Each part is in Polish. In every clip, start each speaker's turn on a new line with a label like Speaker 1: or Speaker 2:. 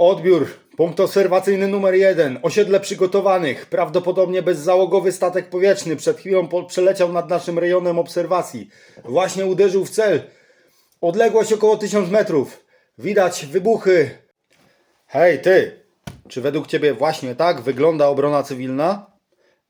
Speaker 1: Odbiór. Punkt obserwacyjny numer jeden. Osiedle przygotowanych. Prawdopodobnie bezzałogowy statek powietrzny przed chwilą przeleciał nad naszym rejonem obserwacji. Właśnie uderzył w cel. Odległość około 1000 metrów. Widać wybuchy. Hej, ty! Czy według ciebie właśnie tak wygląda obrona cywilna?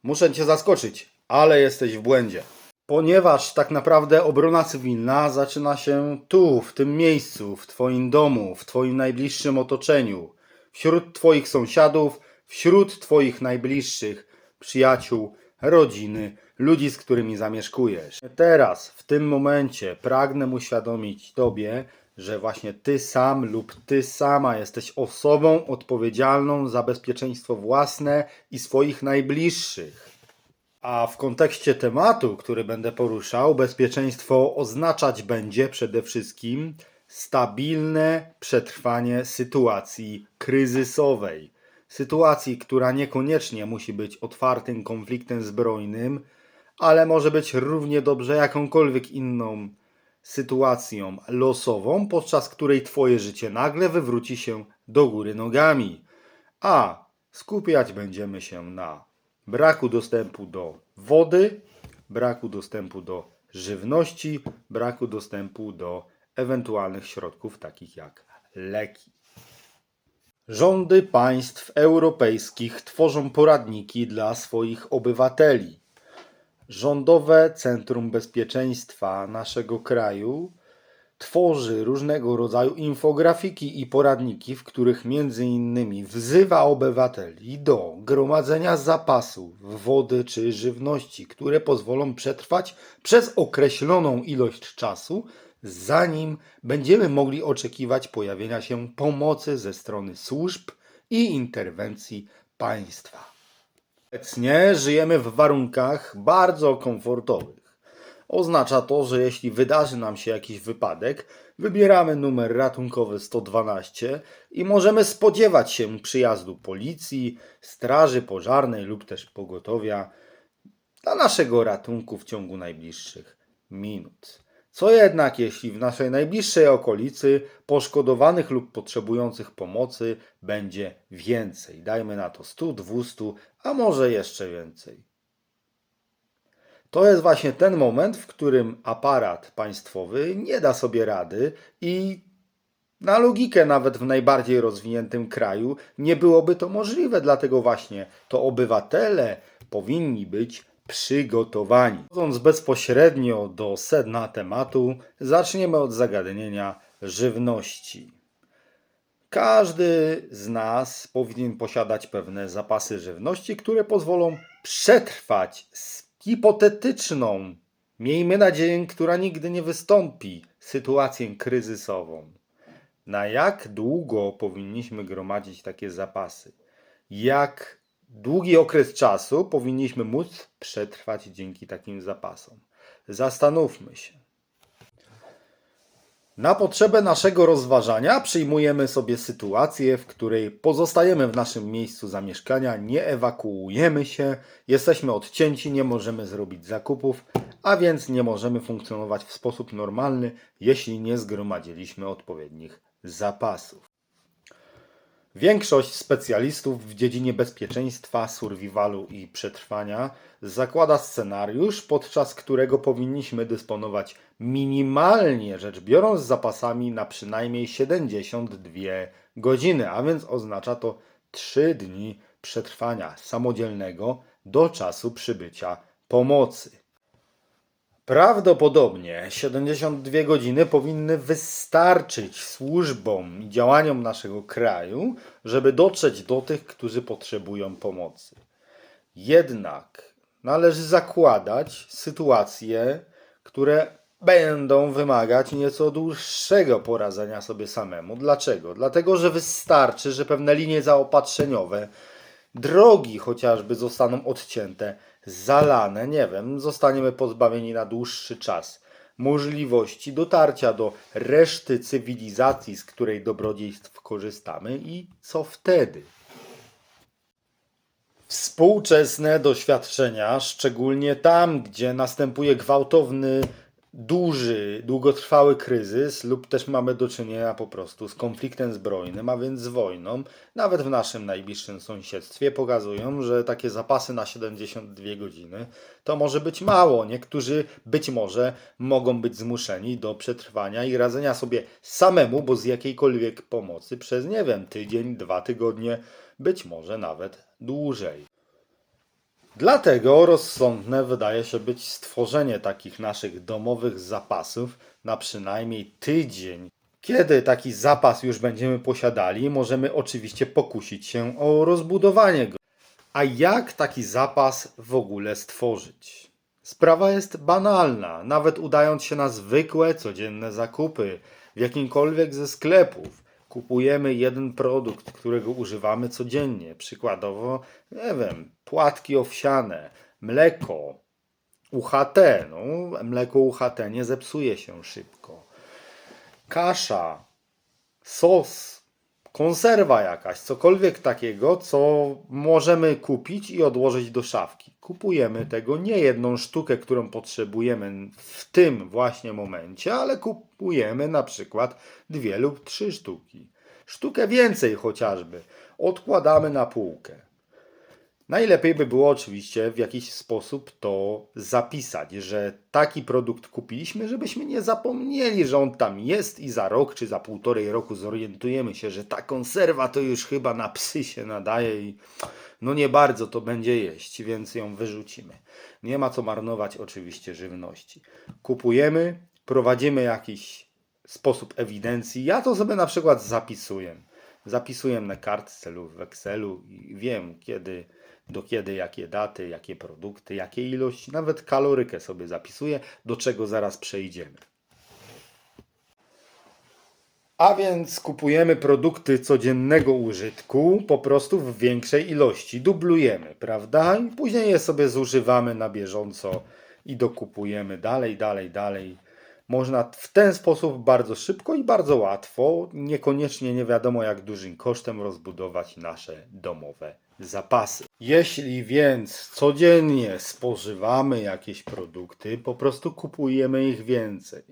Speaker 1: Muszę cię zaskoczyć, ale jesteś w błędzie. Ponieważ tak naprawdę obrona cywilna zaczyna się tu, w tym miejscu, w Twoim domu, w Twoim najbliższym otoczeniu, wśród Twoich sąsiadów, wśród Twoich najbliższych przyjaciół, rodziny, ludzi, z którymi zamieszkujesz. Teraz, w tym momencie, pragnę uświadomić Tobie, że właśnie Ty sam lub Ty sama jesteś osobą odpowiedzialną za bezpieczeństwo własne i swoich najbliższych. A w kontekście tematu, który będę poruszał, bezpieczeństwo oznaczać będzie przede wszystkim stabilne przetrwanie sytuacji kryzysowej. Sytuacji, która niekoniecznie musi być otwartym konfliktem zbrojnym, ale może być równie dobrze jakąkolwiek inną sytuacją losową, podczas której Twoje życie nagle wywróci się do góry nogami. A skupiać będziemy się na braku dostępu do wody, braku dostępu do żywności, braku dostępu do ewentualnych środków takich jak leki. Rządy państw europejskich tworzą poradniki dla swoich obywateli. Rządowe Centrum Bezpieczeństwa naszego kraju tworzy różnego rodzaju infografiki i poradniki, w których między innymi wzywa obywateli do gromadzenia zapasów wody czy żywności, które pozwolą przetrwać przez określoną ilość czasu, zanim będziemy mogli oczekiwać pojawienia się pomocy ze strony służb i interwencji państwa. Obecnie żyjemy w warunkach bardzo komfortowych. Oznacza to, że jeśli wydarzy nam się jakiś wypadek, wybieramy numer ratunkowy 112 i możemy spodziewać się przyjazdu policji, straży pożarnej lub też pogotowia dla naszego ratunku w ciągu najbliższych minut. Co jednak, jeśli w naszej najbliższej okolicy poszkodowanych lub potrzebujących pomocy będzie więcej? Dajmy na to 100, 200, a może jeszcze więcej. To jest właśnie ten moment, w którym aparat państwowy nie da sobie rady i na logikę nawet w najbardziej rozwiniętym kraju nie byłoby to możliwe, dlatego właśnie to obywatele powinni być przygotowani. Wchodząc bezpośrednio do sedna tematu, zaczniemy od zagadnienia żywności. Każdy z nas powinien posiadać pewne zapasy żywności, które pozwolą przetrwać z hipotetyczną, miejmy nadzieję, która nigdy nie wystąpi, sytuację kryzysową. Na jak długo powinniśmy gromadzić takie zapasy? Jak długi okres czasu powinniśmy móc przetrwać dzięki takim zapasom? Zastanówmy się. Na potrzebę naszego rozważania przyjmujemy sobie sytuację, w której pozostajemy w naszym miejscu zamieszkania, nie ewakuujemy się, jesteśmy odcięci, nie możemy zrobić zakupów, a więc nie możemy funkcjonować w sposób normalny, jeśli nie zgromadziliśmy odpowiednich zapasów. Większość specjalistów w dziedzinie bezpieczeństwa, survivalu i przetrwania zakłada scenariusz, podczas którego powinniśmy dysponować minimalnie rzecz biorąc zapasami na przynajmniej 72 godziny, a więc oznacza to 3 dni przetrwania samodzielnego do czasu przybycia pomocy. Prawdopodobnie 72 godziny powinny wystarczyć służbom i działaniom naszego kraju, żeby dotrzeć do tych, którzy potrzebują pomocy. Jednak należy zakładać sytuacje, które będą wymagać nieco dłuższego poradzenia sobie samemu. Dlaczego? Dlatego, że wystarczy, że pewne linie zaopatrzeniowe, drogi chociażby zostaną odcięte, zalane, nie wiem, zostaniemy pozbawieni na dłuższy czas możliwości dotarcia do reszty cywilizacji, z której dobrodziejstw korzystamy i co wtedy? Współczesne doświadczenia, szczególnie tam, gdzie następuje gwałtowny duży, długotrwały kryzys, lub też mamy do czynienia po prostu z konfliktem zbrojnym, a więc z wojną, nawet w naszym najbliższym sąsiedztwie, pokazują, że takie zapasy na 72 godziny to może być mało. Niektórzy być może mogą być zmuszeni do przetrwania i radzenia sobie samemu, bo z jakiejkolwiek pomocy przez, nie wiem, tydzień, dwa tygodnie, być może nawet dłużej. Dlatego rozsądne wydaje się być stworzenie takich naszych domowych zapasów na przynajmniej tydzień. Kiedy taki zapas już będziemy posiadali, możemy oczywiście pokusić się o rozbudowanie go. A jak taki zapas w ogóle stworzyć? Sprawa jest banalna, nawet udając się na zwykłe, codzienne zakupy w jakimkolwiek ze sklepów. Kupujemy jeden produkt, którego używamy codziennie. Przykładowo, nie wiem, płatki owsiane, mleko, UHT. No, mleko UHT nie zepsuje się szybko. Kasza, sos, konserwa jakaś, cokolwiek takiego, co możemy kupić i odłożyć do szafki. Kupujemy tego nie jedną sztukę, którą potrzebujemy w tym właśnie momencie, ale kupujemy na przykład dwie lub trzy sztuki. Sztukę więcej chociażby. Odkładamy na półkę. Najlepiej by było oczywiście w jakiś sposób to zapisać, że taki produkt kupiliśmy, żebyśmy nie zapomnieli, że on tam jest i za rok czy za półtorej roku zorientujemy się, że ta konserwa to już chyba na psy się nadaje i no nie bardzo to będzie jeść, więc ją wyrzucimy. Nie ma co marnować oczywiście żywności. Kupujemy, prowadzimy jakiś sposób ewidencji. Ja to sobie na przykład zapisuję. Zapisuję na kartce lub w Excelu i wiem kiedy, do kiedy, jakie daty, jakie produkty, jakie ilości, nawet kalorykę sobie zapisuję, do czego zaraz przejdziemy. A więc kupujemy produkty codziennego użytku po prostu w większej ilości. Dublujemy, prawda? I później je sobie zużywamy na bieżąco i dokupujemy dalej, dalej, dalej. Można w ten sposób bardzo szybko i bardzo łatwo, niekoniecznie nie wiadomo jak dużym kosztem, rozbudować nasze domowe zapasy. Jeśli więc codziennie spożywamy jakieś produkty, po prostu kupujemy ich więcej.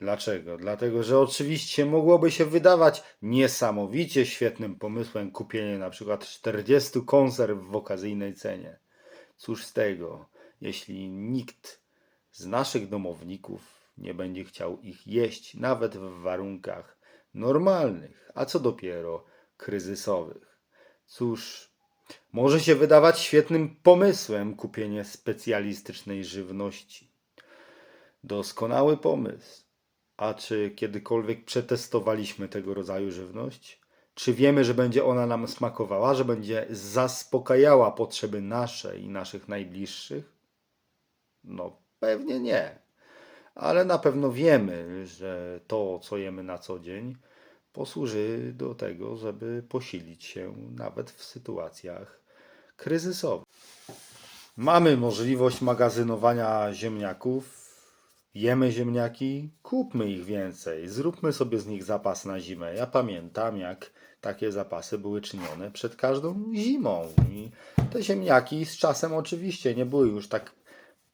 Speaker 1: Dlaczego? Dlatego, że oczywiście mogłoby się wydawać niesamowicie świetnym pomysłem kupienie na przykład 40 konserw w okazyjnej cenie. Cóż z tego, jeśli nikt z naszych domowników nie będzie chciał ich jeść, nawet w warunkach normalnych, a co dopiero kryzysowych. Cóż, może się wydawać świetnym pomysłem kupienie specjalistycznej żywności. Doskonały pomysł. A czy kiedykolwiek przetestowaliśmy tego rodzaju żywność? Czy wiemy, że będzie ona nam smakowała, że będzie zaspokajała potrzeby nasze i naszych najbliższych? No, pewnie nie. Ale na pewno wiemy, że to, co jemy na co dzień, posłuży do tego, żeby posilić się nawet w sytuacjach kryzysowych. Mamy możliwość magazynowania ziemniaków. Jemy ziemniaki, kupmy ich więcej, zróbmy sobie z nich zapas na zimę. Ja pamiętam, jak takie zapasy były czynione przed każdą zimą. I te ziemniaki z czasem oczywiście nie były już tak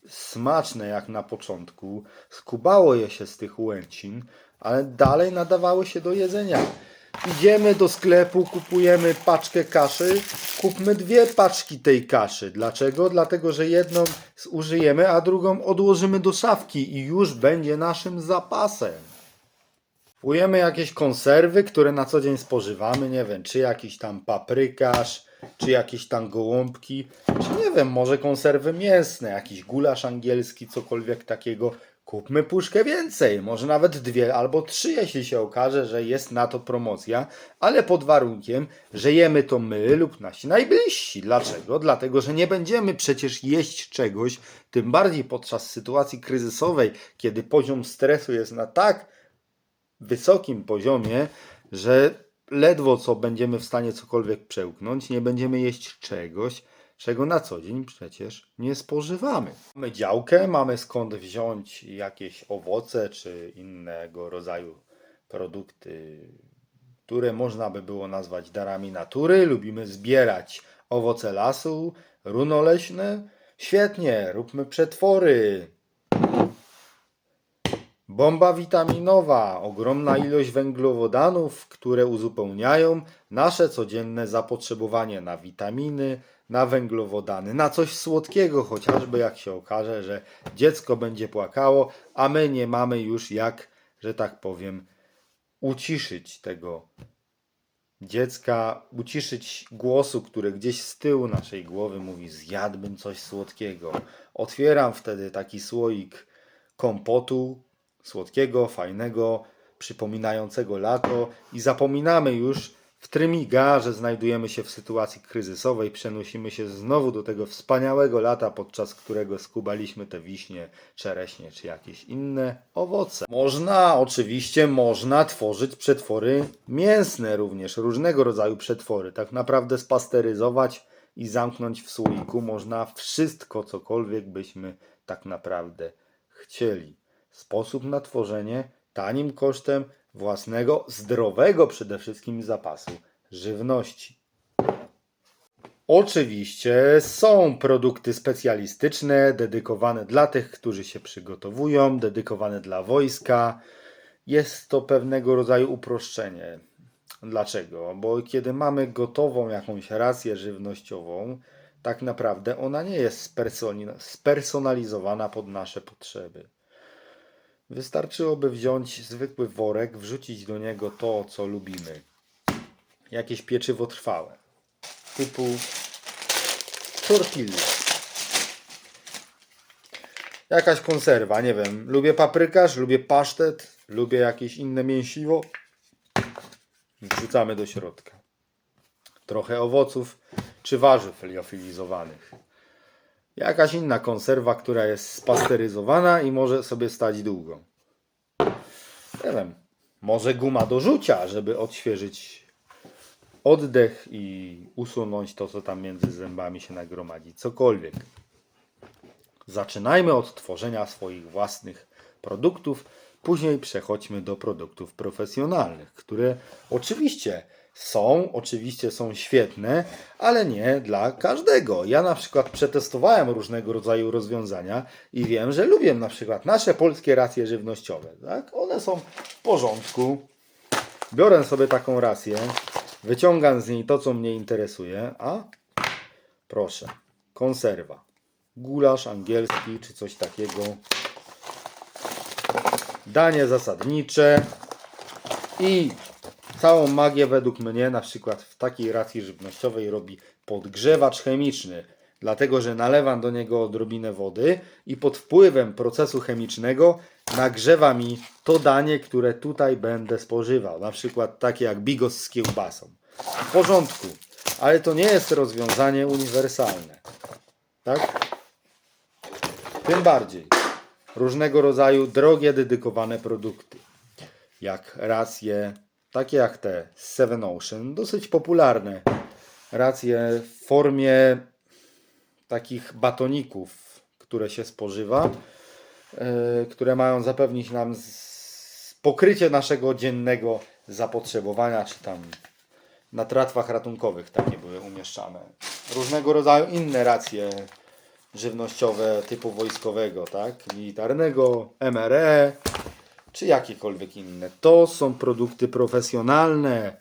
Speaker 1: smaczne jak na początku. Skubało je się z tych łęcin, ale dalej nadawały się do jedzenia. Idziemy do sklepu, kupujemy paczkę kaszy, kupmy dwie paczki tej kaszy. Dlaczego? Dlatego, że jedną zużyjemy, a drugą odłożymy do szafki i już będzie naszym zapasem. Kupujemy jakieś konserwy, które na co dzień spożywamy, nie wiem, czy jakiś tam paprykarz, czy jakieś tam gołąbki, czy nie wiem, może konserwy mięsne, jakiś gulasz angielski, cokolwiek takiego. Kupmy puszkę więcej, może nawet dwie albo trzy, jeśli się okaże, że jest na to promocja, ale pod warunkiem, że jemy to my lub nasi najbliżsi. Dlaczego? Dlatego, że nie będziemy przecież jeść czegoś, tym bardziej podczas sytuacji kryzysowej, kiedy poziom stresu jest na tak wysokim poziomie, że ledwo co będziemy w stanie cokolwiek przełknąć, nie będziemy jeść czegoś, czego na co dzień przecież nie spożywamy. Mamy działkę, mamy skąd wziąć jakieś owoce czy innego rodzaju produkty, które można by było nazwać darami natury. Lubimy zbierać owoce lasu, runo leśne. Świetnie, róbmy przetwory, Bomba witaminowa, ogromna ilość węglowodanów, które uzupełniają nasze codzienne zapotrzebowanie na witaminy, na węglowodany, na coś słodkiego, chociażby jak się okaże, że dziecko będzie płakało, a my nie mamy już jak, że tak powiem, uciszyć tego dziecka, uciszyć głosu, który gdzieś z tyłu naszej głowy mówi: Zjadłbym coś słodkiego. Otwieram wtedy taki słoik kompotu słodkiego, fajnego, przypominającego lato i zapominamy już w trymiga, że znajdujemy się w sytuacji kryzysowej, przenosimy się znowu do tego wspaniałego lata, podczas którego skubaliśmy te wiśnie, czereśnie czy jakieś inne owoce. Można, oczywiście można tworzyć przetwory mięsne również, różnego rodzaju przetwory. Tak naprawdę spasteryzować i zamknąć w słoiku można wszystko, cokolwiek byśmy tak naprawdę chcieli. Sposób na tworzenie tanim kosztem własnego, zdrowego przede wszystkim zapasu żywności. Oczywiście są produkty specjalistyczne, dedykowane dla tych, którzy się przygotowują, dedykowane dla wojska. Jest to pewnego rodzaju uproszczenie. Dlaczego? Bo kiedy mamy gotową jakąś rację żywnościową, tak naprawdę ona nie jest spersonalizowana pod nasze potrzeby. Wystarczyłoby wziąć zwykły worek, wrzucić do niego to, co lubimy. Jakieś pieczywo trwałe, typu tortilla. Jakaś konserwa, nie wiem. Lubię paprykarz, lubię pasztet, lubię jakieś inne mięsiwo. Wrzucamy do środka. Trochę owoców czy warzyw liofilizowanych. Jakaś inna konserwa, która jest spasteryzowana i może sobie stać długo. Nie wiem. Może guma do rzucia, żeby odświeżyć oddech i usunąć to, co tam między zębami się nagromadzi. Cokolwiek. Zaczynajmy od tworzenia swoich własnych produktów, później przechodźmy do produktów profesjonalnych, które oczywiście są, oczywiście są świetne, ale nie dla każdego. Ja na przykład przetestowałem różnego rodzaju rozwiązania i wiem, że lubię na przykład nasze polskie racje żywnościowe. Tak? One są w porządku. Biorę sobie taką rację, wyciągam z niej to, co mnie interesuje, a proszę, konserwa gulasz angielski czy coś takiego. Danie zasadnicze i całą magię według mnie na przykład w takiej racji żywnościowej robi podgrzewacz chemiczny. Dlatego, że nalewam do niego odrobinę wody i pod wpływem procesu chemicznego nagrzewa mi to danie, które tutaj będę spożywał. Na przykład takie jak bigos z kiełbasą. W porządku, ale to nie jest rozwiązanie uniwersalne. Tak? Tym bardziej różnego rodzaju drogie, dedykowane produkty, jak racje, takie jak te Seven Ocean, dosyć popularne. Racje w formie takich batoników, które się spożywa, yy, które mają zapewnić nam pokrycie naszego dziennego zapotrzebowania, czy tam na tratwach ratunkowych takie były umieszczane. Różnego rodzaju inne racje żywnościowe typu wojskowego, tak? Militarnego, MRE, czy jakiekolwiek inne. To są produkty profesjonalne.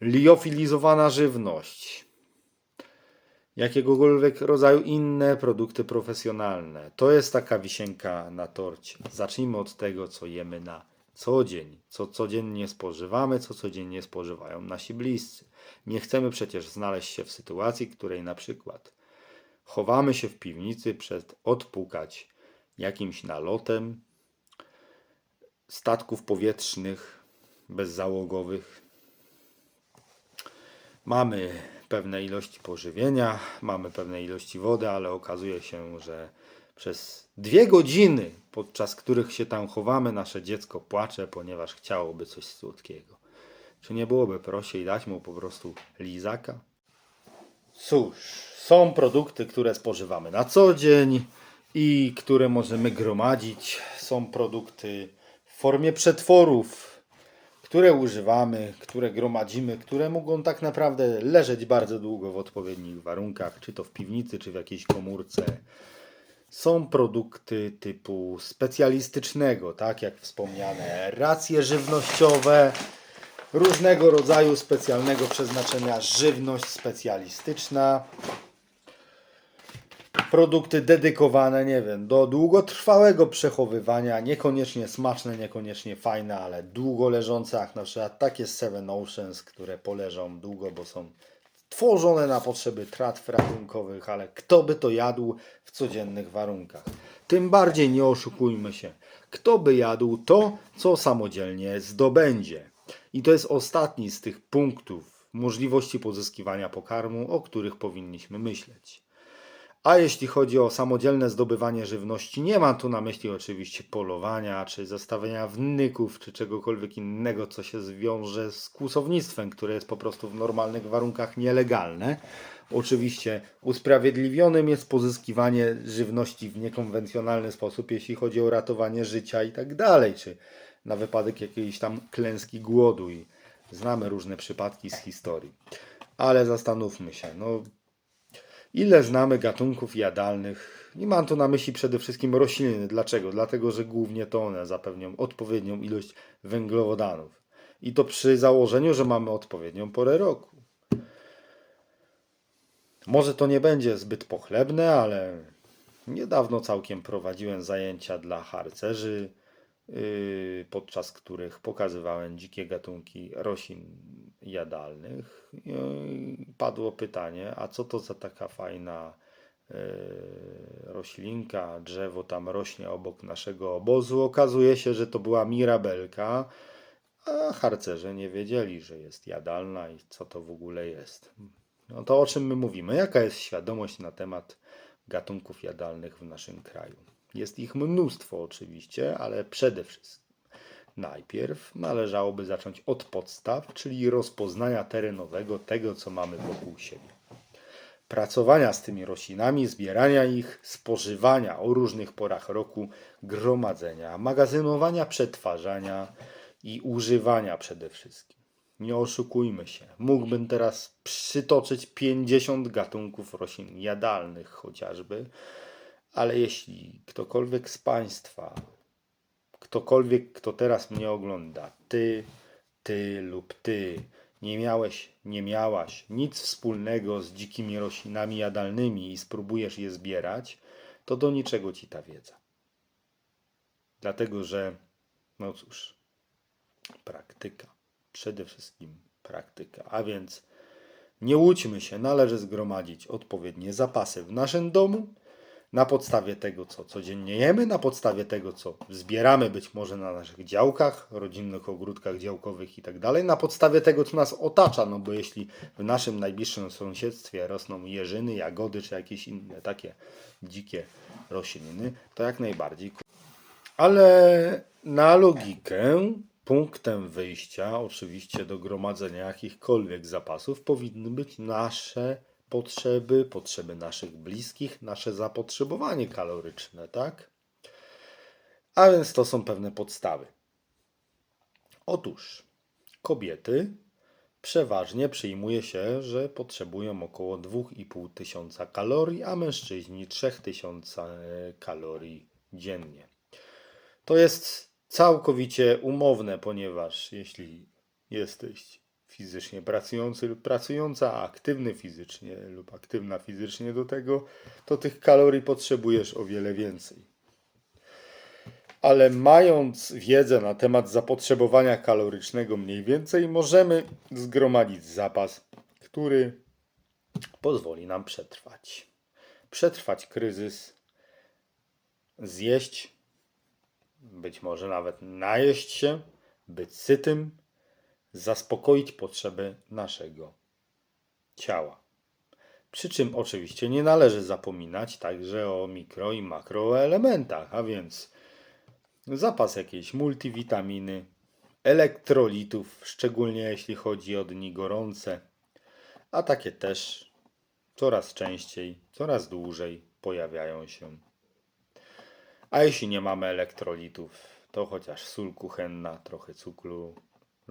Speaker 1: Liofilizowana żywność. Jakiegokolwiek rodzaju inne produkty profesjonalne. To jest taka wisienka na torcie. Zacznijmy od tego, co jemy na co dzień, co codziennie spożywamy, co codziennie spożywają nasi bliscy. Nie chcemy przecież znaleźć się w sytuacji, której na przykład chowamy się w piwnicy przed odpukać jakimś nalotem statków powietrznych bezzałogowych. Mamy pewne ilości pożywienia, mamy pewne ilości wody, ale okazuje się, że przez dwie godziny, podczas których się tam chowamy, nasze dziecko płacze, ponieważ chciałoby coś słodkiego. Czy nie byłoby prościej dać mu po prostu lizaka? Cóż, są produkty, które spożywamy na co dzień i które możemy gromadzić. Są produkty formie przetworów, które używamy, które gromadzimy, które mogą tak naprawdę leżeć bardzo długo w odpowiednich warunkach, czy to w piwnicy, czy w jakiejś komórce. są produkty typu specjalistycznego, tak jak wspomniane, racje żywnościowe, różnego rodzaju specjalnego przeznaczenia, żywność specjalistyczna, produkty dedykowane, nie wiem, do długotrwałego przechowywania, niekoniecznie smaczne, niekoniecznie fajne, ale długo leżące, jak na przykład takie Seven Oceans, które poleżą długo, bo są tworzone na potrzeby tratw ratunkowych, ale kto by to jadł w codziennych warunkach? Tym bardziej nie oszukujmy się. Kto by jadł to, co samodzielnie zdobędzie? I to jest ostatni z tych punktów możliwości pozyskiwania pokarmu, o których powinniśmy myśleć. A jeśli chodzi o samodzielne zdobywanie żywności, nie mam tu na myśli oczywiście polowania, czy zostawiania wnyków, czy czegokolwiek innego, co się zwiąże z kłusownictwem, które jest po prostu w normalnych warunkach nielegalne. Oczywiście usprawiedliwionym jest pozyskiwanie żywności w niekonwencjonalny sposób, jeśli chodzi o ratowanie życia i tak dalej, czy na wypadek jakiejś tam klęski głodu i znamy różne przypadki z historii. Ale zastanówmy się, no Ile znamy gatunków jadalnych? I mam tu na myśli przede wszystkim rośliny. Dlaczego? Dlatego, że głównie to one zapewnią odpowiednią ilość węglowodanów. I to przy założeniu, że mamy odpowiednią porę roku. Może to nie będzie zbyt pochlebne, ale niedawno całkiem prowadziłem zajęcia dla harcerzy, podczas których pokazywałem dzikie gatunki roślin jadalnych. I padło pytanie, a co to za taka fajna yy, roślinka, drzewo tam rośnie obok naszego obozu. Okazuje się, że to była mirabelka, a harcerze nie wiedzieli, że jest jadalna i co to w ogóle jest. No to o czym my mówimy? Jaka jest świadomość na temat gatunków jadalnych w naszym kraju? Jest ich mnóstwo oczywiście, ale przede wszystkim najpierw należałoby zacząć od podstaw, czyli rozpoznania terenowego tego, co mamy wokół siebie. Pracowania z tymi roślinami, zbierania ich, spożywania o różnych porach roku, gromadzenia, magazynowania, przetwarzania i używania przede wszystkim. Nie oszukujmy się. Mógłbym teraz przytoczyć 50 gatunków roślin jadalnych chociażby, ale jeśli ktokolwiek z Państwa, ktokolwiek, kto teraz mnie ogląda, ty, ty lub ty, nie miałeś, nie miałaś nic wspólnego z dzikimi roślinami jadalnymi i spróbujesz je zbierać, to do niczego ci ta wiedza. Dlatego, że, no cóż, praktyka, przede wszystkim praktyka, a więc nie łudźmy się, należy zgromadzić odpowiednie zapasy w naszym domu, na podstawie tego, co codziennie jemy, na podstawie tego, co zbieramy być może na naszych działkach, rodzinnych ogródkach działkowych i tak dalej, na podstawie tego, co nas otacza, no bo jeśli w naszym najbliższym sąsiedztwie rosną jeżyny, jagody czy jakieś inne takie dzikie rośliny, to jak najbardziej. Ale na logikę punktem wyjścia, oczywiście do gromadzenia jakichkolwiek zapasów, powinny być nasze potrzeby, potrzeby naszych bliskich, nasze zapotrzebowanie kaloryczne, tak? A więc to są pewne podstawy. Otóż kobiety przeważnie przyjmuje się, że potrzebują około 2,5 tysiąca kalorii, a mężczyźni 3000 kalorii dziennie. To jest całkowicie umowne, ponieważ jeśli jesteś fizycznie pracujący lub pracująca, aktywny fizycznie lub aktywna fizycznie do tego, to tych kalorii potrzebujesz o wiele więcej. Ale mając wiedzę na temat zapotrzebowania kalorycznego mniej więcej, możemy zgromadzić zapas, który pozwoli nam przetrwać. Przetrwać kryzys, zjeść, być może nawet najeść się, być sytym, zaspokoić potrzeby naszego ciała. Przy czym oczywiście nie należy zapominać także o mikro i makroelementach, a więc zapas jakiejś multivitaminy, elektrolitów, szczególnie jeśli chodzi o dni gorące, a takie też coraz częściej, coraz dłużej pojawiają się. A jeśli nie mamy elektrolitów, to chociaż sól kuchenna, trochę cukru,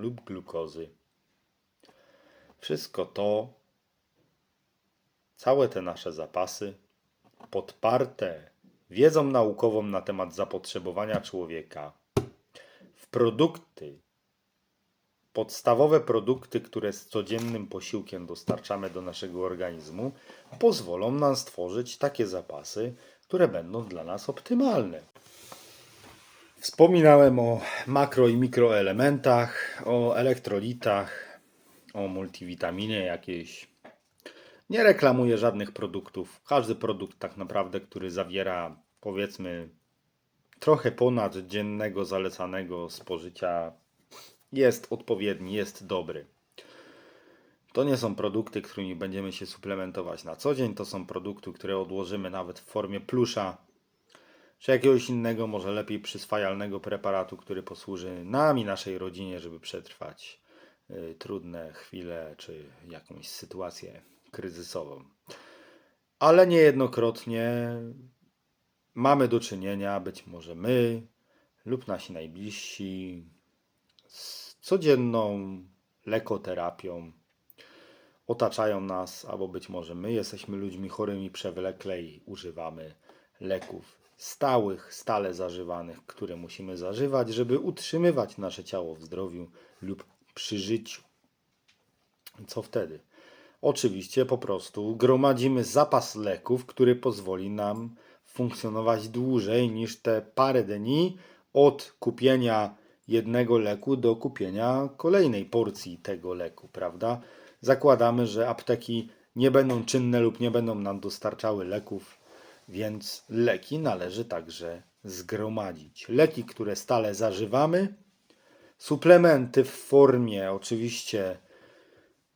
Speaker 1: lub glukozy. Wszystko to, całe te nasze zapasy, podparte wiedzą naukową na temat zapotrzebowania człowieka w produkty, podstawowe produkty, które z codziennym posiłkiem dostarczamy do naszego organizmu, pozwolą nam stworzyć takie zapasy, które będą dla nas optymalne. Wspominałem o makro i mikroelementach, o elektrolitach, o multivitaminie jakiejś. Nie reklamuję żadnych produktów. Każdy produkt tak naprawdę, który zawiera powiedzmy trochę ponad dziennego zalecanego spożycia jest odpowiedni, jest dobry. To nie są produkty, którymi będziemy się suplementować na co dzień. To są produkty, które odłożymy nawet w formie plusza czy jakiegoś innego, może lepiej przyswajalnego preparatu, który posłuży nam i naszej rodzinie, żeby przetrwać y, trudne chwile czy jakąś sytuację kryzysową. Ale niejednokrotnie mamy do czynienia, być może my lub nasi najbliżsi, z codzienną lekoterapią. Otaczają nas, albo być może my jesteśmy ludźmi chorymi przewlekle i używamy leków stałych, stale zażywanych, które musimy zażywać, żeby utrzymywać nasze ciało w zdrowiu lub przy życiu. Co wtedy? Oczywiście po prostu gromadzimy zapas leków, który pozwoli nam funkcjonować dłużej niż te parę dni od kupienia jednego leku do kupienia kolejnej porcji tego leku, prawda? Zakładamy, że apteki nie będą czynne lub nie będą nam dostarczały leków, więc leki należy także zgromadzić. Leki, które stale zażywamy, suplementy w formie oczywiście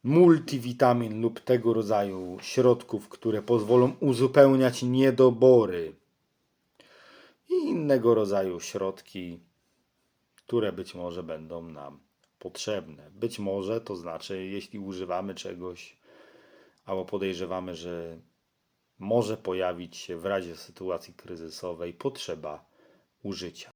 Speaker 1: multivitamin lub tego rodzaju środków, które pozwolą uzupełniać niedobory i innego rodzaju środki, które być może będą nam potrzebne. Być może to znaczy, jeśli używamy czegoś albo podejrzewamy, że może pojawić się w razie sytuacji kryzysowej potrzeba użycia.